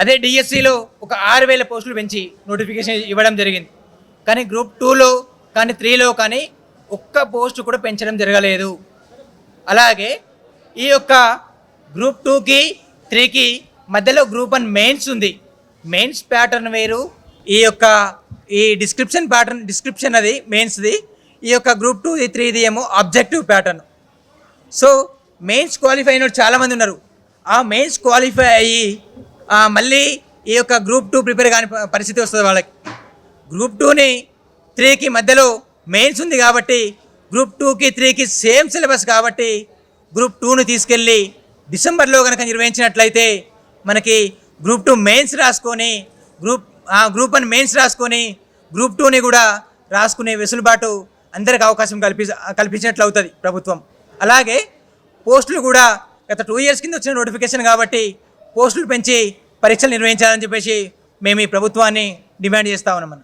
అదే డిఎస్సిలో ఒక ఆరు వేల పోస్టులు పెంచి నోటిఫికేషన్ ఇవ్వడం జరిగింది. కానీ గ్రూప్ టూలో కానీ త్రీలో కానీ ఒక్క పోస్ట్ కూడా పెంచడం జరగలేదు. అలాగే ఈ యొక్క గ్రూప్ టూకి త్రీకి మధ్యలో గ్రూప్ వన్ మెయిన్స్ ఉంది. మెయిన్స్ ప్యాటర్న్ వేరు. ఈ యొక్క ఈ డిస్క్రిప్షన్ ప్యాటర్న్ డిస్క్రిప్షన్ అది మెయిన్స్ది ఈ యొక్క గ్రూప్ టూ త్రీది ఏమో objective pattern so mains qualify అయిన చాలామంది ఉన్నారు. ఆ మెయిన్స్ క్వాలిఫై అయ్యి మళ్ళీ ఈ యొక్క గ్రూప్ టూ ప్రిపేర్ కాని పరిస్థితి వస్తుంది వాళ్ళకి. గ్రూప్ టూని త్రీకి మధ్యలో మెయిన్స్ ఉంది కాబట్టి గ్రూప్ టూకి త్రీకి సేమ్ సిలబస్ కాబట్టి గ్రూప్ టూని తీసుకెళ్ళి డిసెంబర్లో కనుక నిర్వహించినట్లయితే మనకి గ్రూప్ టూ మెయిన్స్ రాసుకొని గ్రూప్ ఆ, గ్రూప్ వన్ మెయిన్స్ రాసుకొని గ్రూప్ టూని కూడా రాసుకునే వెసులుబాటు అందరికి అవకాశం కల్పి కల్పించినట్లు అవుతుంది ప్రభుత్వం. అలాగే పోస్టులు కూడా గత టూ ఇయర్స్ కింద వచ్చిన నోటిఫికేషన్ కాబట్టి పోస్టులు పెంచి పరీక్షలు నిర్వహించాలని చెప్పేసి మేము ఈ ప్రభుత్వాన్ని డిమాండ్ చేస్తా ఉన్నాం